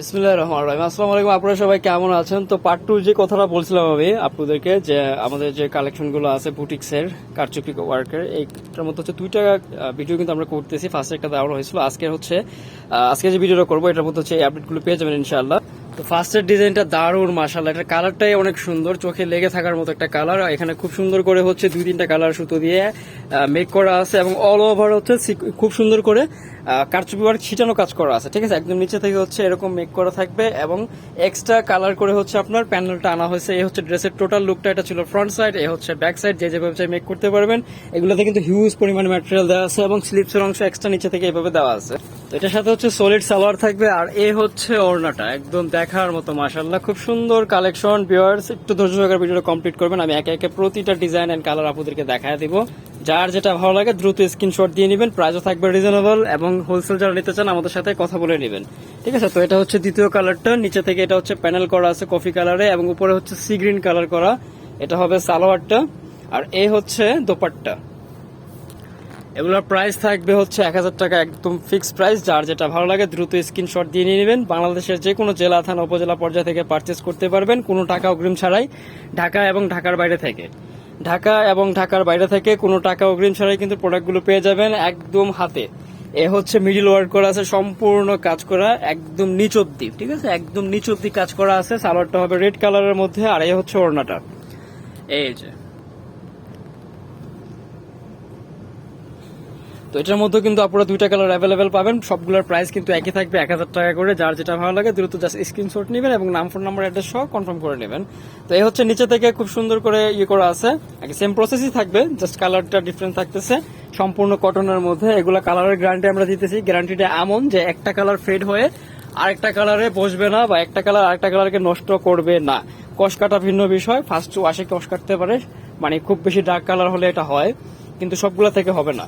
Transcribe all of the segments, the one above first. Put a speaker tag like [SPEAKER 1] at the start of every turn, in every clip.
[SPEAKER 1] বিসমিল্লাহ রহমান রহিম। আসসালামু আলাইকুম, আপনারা সবাই কেমন আছেন? তো পার্ট টু যে কথাটা বলছিলাম আমি আপনাদেরকে, যে আমাদের যে কালেকশনগুলো আছে বুটিক্সের কারচুপি ওয়ার্কের এইটার মধ্যে হচ্ছে দুইটা ভিডিও কিন্তু আমরা করতেছি। ফার্স্ট একটা দেওয়া হয়েছিল আজকে হচ্ছে আজকে যে ভিডিওটা করব, এটার মধ্যে হচ্ছে এই আপডেটগুলো পেয়ে যাবেন ইনশাআল্লাহ। তো ফার্স্টের ডিজাইনটা দারুণ মাসাল্লাহ এটার কালারটাই অনেক সুন্দর, চোখে লেগে থাকার মতো একটা কালার। এখানে খুব সুন্দর করে হচ্ছে দুই তিনটা কালার সুতো দিয়ে মেক করা আছে এবং অল ওভার হচ্ছে খুব সুন্দর করে কারচুপি ছিটানো কাজ করা আছে, ঠিক আছে? একদম নিচে থেকে হচ্ছে এরকম মেক করা থাকবে এবং এক্সট্রা কালার করে হচ্ছে আপনার প্যানেলটা আনা হয়েছে। এই হচ্ছে ড্রেসের টোটাল লুকটা এটা ছিল ফ্রন্ট সাইড এ হচ্ছে ব্যাক সাইড যে যেভাবে চাই মেক করতে পারবেন। এগুলোতে কিন্তু হিউজ পরিমাণে ম্যাটেরিয়াল দেওয়া আছে এবং স্লিপসের অংশ এক্সট্রা নিচে থেকে এভাবে দেওয়া আছে। তো এটার সাথে হচ্ছে সলিড সালোয়ার থাকবে আর এ হচ্ছে ওড়নাটা। একদম দেখার মতো মাসাল্লাহ খুব সুন্দর কালেকশন ভিউয়ার্স একটু ধৈর্য সহকারে ভিডিওটা কমপ্লিট করবেন। আমি একে একে প্রতিটা ডিজাইন এন্ড কালার আপনাদেরকে দেখায় দিব। যার যেটা ভালো লাগে, দ্রুত স্ক্রিনশট দিয়ে নেবেন। প্রাইসও থাকবে রিজনেবল এবং হোলসেল যারা নিতে চান, আমাদের সাথে কথা বলে নেবেন। ঠিক আছে? তো এটা হচ্ছে দ্বিতীয় কালারটা নিচে থেকে এটা হচ্ছে প্যানেল করা আছে কফি কালারে এবং উপরে হচ্ছে সি গ্রিন কালার করা। এটা হবে সালোয়ারটা। আর এ হচ্ছে দোপাট্টা। এগুলোর প্রাইস থাকবে হচ্ছে এক হাজার টাকা একদম ফিক্সড প্রাইস যার যেটা ভালো লাগে দ্রুত স্ক্রিনশট দিয়ে নিয়ে নেবেন। বাংলাদেশের যে কোনো জেলা, থানা, উপজেলা পর্যায় থেকে পারচেস করতে পারবেন। কোনো টাকা অগ্রিম ছাড়াই ঢাকা এবং ঢাকার বাইরে থেকে। ঢাকা এবং ঢাকার বাইরে থেকে কোনো টাকা অগ্রিম ছাড়াই কিন্তু প্রোডাক্টগুলো পেয়ে যাবেন একদম হাতে। এ হচ্ছে মিডিল ওয়ার্ক করা আছে, সম্পূর্ণ কাজ করা, একদম নিচ অব্দি ঠিক আছে? একদম নিচ অব্দি কাজ করা আছে। সালোয়ারটা হবে রেড কালারের মধ্যে, আর এ হচ্ছে ওড়নাটা। এই যে। তো এটার মধ্যে কিন্তু আপনারা দুইটা কালার অ্যাভেলেবেল পাবেন। সবগুলোর প্রাইস কিন্তু একই থাকবে, এক হাজার টাকা করে। যার যেটা ভালো লাগে দ্রুত জাস্ট স্ক্রিনশট নেবেন এবং নাম ফোন নাম্বার অ্যাড্রেস সহ কনফার্ম করে নেবেন। তো এই হচ্ছে নিচে থেকে খুব সুন্দর করে ইয়ে করা আছে। সেম প্রসেসই থাকবে জাস্ট কালারটা ডিফারেন্ট থাকতেছে। সম্পূর্ণ কটনের মধ্যে। এগুলা কালারের গ্যারান্টি আমরা দিতেছি। গ্যারান্টিটা এমন যে একটা কালার ফেড হয়ে আরেকটা কালারে বসবে না বা একটা কালার আরেকটা কালারকে নষ্ট করবে না। কষ কাটা ভিন্ন বিষয়। ফার্স্ট ওয়াশে কষ কাটতে পারে। মানে খুব বেশি ডার্ক কালার হলে এটা হয়। কিন্তু সবগুলা থেকে হবে না।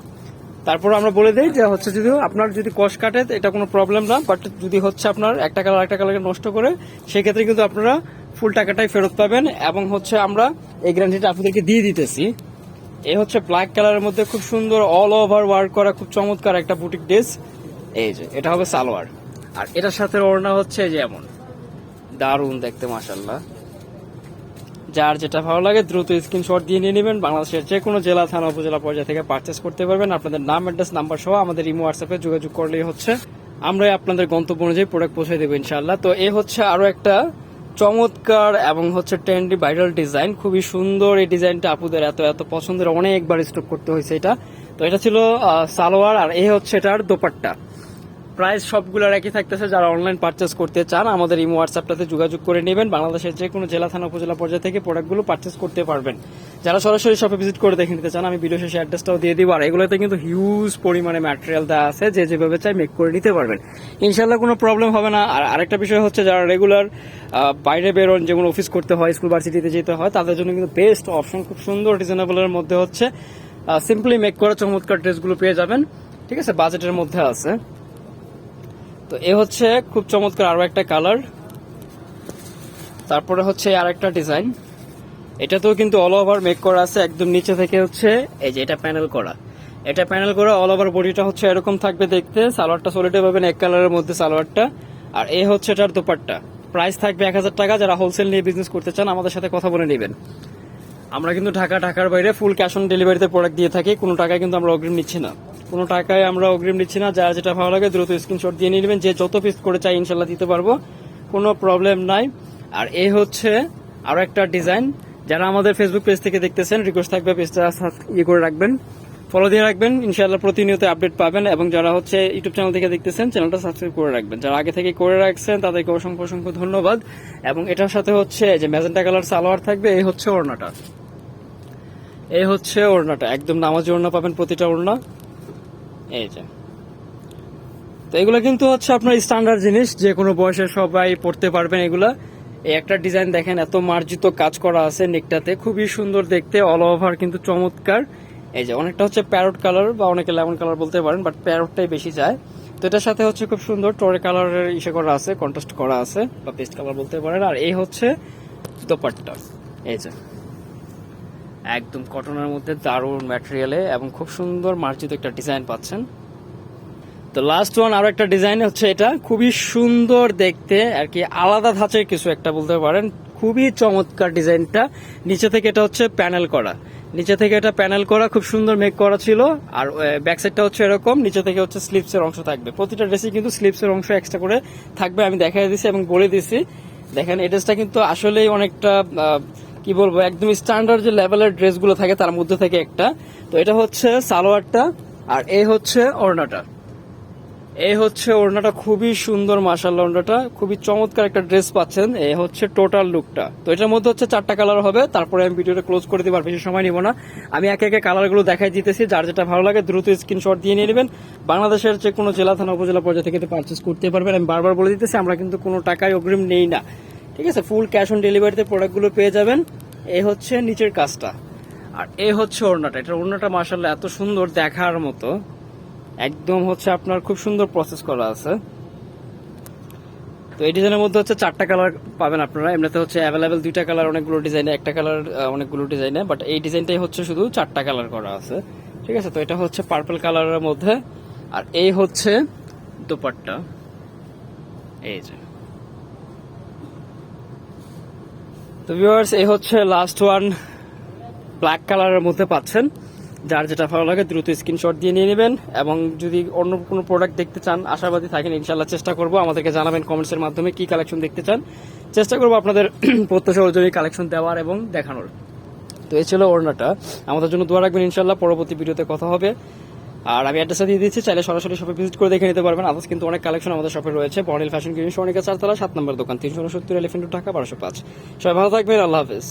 [SPEAKER 1] তারপর আমরা বলে দেই যে হচ্ছে যদি আপনার যদি কষ কাটে, এটা কোনো প্রবলেম না বাট যদি হচ্ছে আপনার একটা কালার একটা কালারকে নষ্ট করে, সেক্ষেত্রে কিন্তু আপনারা ফুল টাকাটাই ফেরত পাবেন এবং হচ্ছে আমরা এই গ্যারান্টিটা আপনাদেরকে দিয়ে দিতেছি। এই হচ্ছে ব্ল্যাক কালারের মধ্যে খুব সুন্দর অল ওভার ওয়ার্ক করা খুব চমৎকার একটা বুটিক ড্রেস এই যে, এটা হবে সালোয়ার। আর এটার সাথে ওড়না হচ্ছে এই যে এমন। দারুণ দেখতে মাসাল্লাহ যার যেটা ভালো লাগে দ্রুত স্ক্রিনশট দিয়ে নিয়ে নেবেন। বাংলাদেশের যে কোনো জেলা, থানা, উপজেলা পর্যায়ে থেকে পারচেস করতে পারবেন। আপনাদের নাম অ্যাড্রেস নাম্বার সহ আমাদের ইমো হোয়াটসঅ্যাপে যোগাযোগ করলেই হচ্ছে। আমরাই আপনাদের গন্তব্য অনুযায়ী প্রোডাক্ট পৌঁছে দেবো ইনশাল্লাহ তো এ হচ্ছে আরও একটা চমৎকার এবং হচ্ছে ট্রেন্ডি ভাইরাল ডিজাইন খুবই সুন্দর এই ডিজাইনটা আপুদের এত এত পছন্দের অনেকবার স্টক করতে হয়েছে এটা। তো এটা ছিল সালোয়ার আর এ হচ্ছে এটার দোপাট্টা। প্রাইস সবগুলোর একই থাকতেছে। যারা অনলাইন পারচেস করতে চান, আমাদের ইমো হোয়াটসঅ্যাপটাতে যোগাযোগ করে নেবেন। বাংলাদেশের যে কোনো জেলা, থানা, উপজেলা পর্যায়ে থেকে প্রোডাক্টগুলো পারচেস করতে পারবেন। যারা সরাসরি শপে ভিজিট করে দেখে নিতে চান, আমি ভিডিও শেষে অ্যাড্রেসটাও দিয়ে দিব। আর এগুলোতে কিন্তু হিউজ পরিমাণে ম্যাটেরিয়াল দেওয়া আছে। যে যেভাবে চাই মেক করে নিতে পারবেন। ইনশাল্লাহ কোনো প্রবলেম হবে না। আর আরেকটা বিষয় হচ্ছে, যারা রেগুলার বাইরে বেরোন যেমন অফিস করতে হয় স্কুল ভার্সিটিতে যেতে হয়, তাদের জন্য কিন্তু বেস্ট অপশন খুব সুন্দর রিজনেবলের মধ্যে হচ্ছে সিম্পলি মেক করা চমৎকার ড্রেসগুলো পেয়ে যাবেন। ঠিক আছে? বাজেটের মধ্যে আছে। তো এ হচ্ছে খুব চমৎকার আরও একটা কালার। তারপরে হচ্ছে আর একটা ডিজাইন। এটাতেও কিন্তু অল ওভার মেক করা আছে, একদম নিচে থেকে হচ্ছে এই যে এটা প্যানেল করা। এটা প্যানেল করা অল ওভার বডিটা হচ্ছে এরকম থাকবে দেখতে, সালোয়ারটা সলিডে পাবেন, এক কালারের মধ্যে সালোয়ারটা। আর এ হচ্ছে এটার দোপাট্টা। প্রাইস থাকবে এক হাজার টাকা, যারা হোলসেল নিয়ে বিজনেস করতে চান আমাদের সাথে কথা বলে নেবেন। আমরা কিন্তু ঢাকা, ঢাকার বাইরে ফুল ক্যাশ অন ডেলিভারিতে প্রোডাক্ট দিয়ে থাকি, কোনো টাকায় কিন্তু আমরা অগ্রিম নিচ্ছি না। কোনো টাকায় আমরা অগ্রিম নিচ্ছি না। যার যেটা ভালো লাগে দ্রুত স্ক্রিনশট দিয়ে নিয়ে নেবেন। যে যত পিস করে চাই ইনশাল্লাহ দিতে পারব। কোনো প্রবলেম নাই। আর এ হচ্ছে আরও একটা ডিজাইন যারা আমাদের ফেসবুক পেজ থেকে দেখতেছেন রিকোয়েস্ট থাকবে পেজটা ইয়ে করে রাখবেন। ফলো দিয়ে রাখবেন। ইনশাআল্লাহ প্রতিনিয়ত আপডেট পাবেন এবং যারা হচ্ছে ইউটিউব চ্যানেল থেকে দেখতেছেন চ্যানেলটা সাবস্ক্রাইব করে রাখবেন। যারা আগে থেকে করে রাখছেন, তাদেরকে অসংখ্য অসংখ্য ধন্যবাদ। এবং এটার সাথে হচ্ছে যে ম্যাজেন্টা কালার সালোয়ার থাকবে এই হচ্ছে ওড়নাটা। এই হচ্ছে ওড়নাটা। একদম নামাজি ওড়না পাবেন প্রতিটা ওড়না। এই যে। তো এগুলো কিন্তু হচ্ছে আপনার স্ট্যান্ডার্ড জিনিস, যে কোনো বয়সে সবাই পড়তে পারবেন এগুলা। এই একটা ডিজাইন দেখেন, এত মার্জিত কাজ করা আছে নেকটাতে খুবই সুন্দর দেখতে অল ওভার কিন্তু চমৎকার। এই যে, অনেকটা হচ্ছে প্যারট কালার বা অনেকে লেমন কালার বলতে পারেন বাট প্যারটটাই বেশি যায়। তো এটার সাথে হচ্ছে খুব সুন্দর টরে কালারের ইসে করা আছে কন্ট্রাস্ট করা আছে, বা পেস্ট কালার বলতে পারেন। আর এই হচ্ছে দোপাট্টা। এই যে। একদম কটনের মধ্যে দারুণ ম্যাটেরিয়ালে এবং খুব সুন্দর মার্জিত একটা ডিজাইন পাচ্ছেন। তো লাস্ট ওয়ান আরও একটা ডিজাইন হচ্ছে এটা। খুবই সুন্দর দেখতে, আর কি আলাদা ধাঁচের কিছু একটা বলতে পারেন। খুবই চমৎকার ডিজাইনটা নিচে থেকে এটা হচ্ছে প্যানেল করা। নিচে থেকে এটা প্যানেল করা, খুব সুন্দর মেক করা ছিল। আর ব্যাক সাইডটা হচ্ছে এরকম। নিচে থেকে হচ্ছে স্লিপসের অংশ থাকবে। প্রতিটা ড্রেসে কিন্তু স্লিপসের অংশ এক্সট্রা করে থাকবে। আমি দেখাই দিছি এবং বলে দিছি। দেখেন, এই ড্রেসটা কিন্তু আসলেই অনেকটা কি বলব একদম স্ট্যান্ডার্ড যে লেভেলের ড্রেসগুলো থাকে তার মধ্যে থেকে একটা। তো এটা হচ্ছে সালোয়ারটা, আর এই হচ্ছে ওড়নাটা। এই হচ্ছে ওড়নাটা, খুবই সুন্দর মার্শাল ওড়নাটা। খুবই চমৎকার একটা ড্রেস পাচ্ছেন। এ হচ্ছে টোটাল লুকটা তো এটার মধ্যে হচ্ছে চারটা কালার হবে। তারপরে আমি ভিডিওটা ক্লোজ করে দিবার বেশি সময় নিব না। আমি একে একে কালারগুলো দেখাই দিতেছি। যার যেটা ভালো লাগে দ্রুত স্ক্রিনশট দিয়ে নিয়ে নেবেন। বাংলাদেশের যে কোনো জেলা, থানা, উপজেলা পর্যায়ে থেকে পারচেস করতে পারবেন। আমি বারবার বলে দিতেছি, আমরা কিন্তু কোনো টাকায় অগ্রিম নেই না। ঠিক আছে? ফুল ক্যাশ অন ডেলিভারিতে প্রোডাক্টগুলো পেয়ে যাবেন। এই হচ্ছে নিচের কাজটা। আর এই হচ্ছে ওড়নাটা। এটা ওড়নাটা মার্শাল্লাহ এত সুন্দর দেখার মতো। একদম হচ্ছে আপনার খুব সুন্দর প্রসেস করা আছে। তো এই ডিজাইনের মধ্যে হচ্ছে চারটা কালার পাবেন আপনারা। এমনিতে হচ্ছে অ্যাভেলেবেল দুইটা কালার অনেকগুলো ডিজাইনে একটা কালার অনেকগুলো ডিজাইনে বাট এই ডিজাইনটাই হচ্ছে শুধু চারটা কালার করা আছে। ঠিক আছে? তো এটা হচ্ছে পার্পল কালারের মধ্যে। আর এই হচ্ছে দোপাট্টা। এই যে। তো ভিউয়ার্স এই হচ্ছে লাস্ট ওয়ান ব্ল্যাক কালারের মধ্যে পাচ্ছেন। যার যেটা ভালো লাগে, দ্রুত স্ক্রিনশট দিয়ে নিয়ে নেবেন। এবং যদি অন্য কোনো প্রোডাক্ট দেখতে চান, আশাবাদী থাকেন ইনশাল্লাহ চেষ্টা করব। আমাদেরকে জানাবেন কমেন্টসের মাধ্যমে কি কালেকশন দেখতে চান। চেষ্টা করব আপনাদের প্রত্যাশা অনুযায়ী কালেকশন দেওয়ার এবং দেখানোর। তো এই ছিল ওড়নাটা। আমাদের জন্য দোয়া রাখবেন ইনশাল্লাহ পরবর্তী ভিডিওতে কথা হবে। আর আমি অ্যাড্রেসটা দিয়ে দিচ্ছি, চাইলে সরাসরি শপে ভিজিট করে দেখে নিতে পারবেন। আদার্স কিন্তু অনেক কালেকশন আমাদের শপে রয়েছে। বর্ণিল ফ্যাশন কিউনিট সোনিকা চারতলা সাত নম্বর দোকান, তিনশো উনসত্তর এলিফেন্ট টাকা বারোশো পাঁচ। সবাই ভালো থাকবেন, আল্লাহ হাফেজ।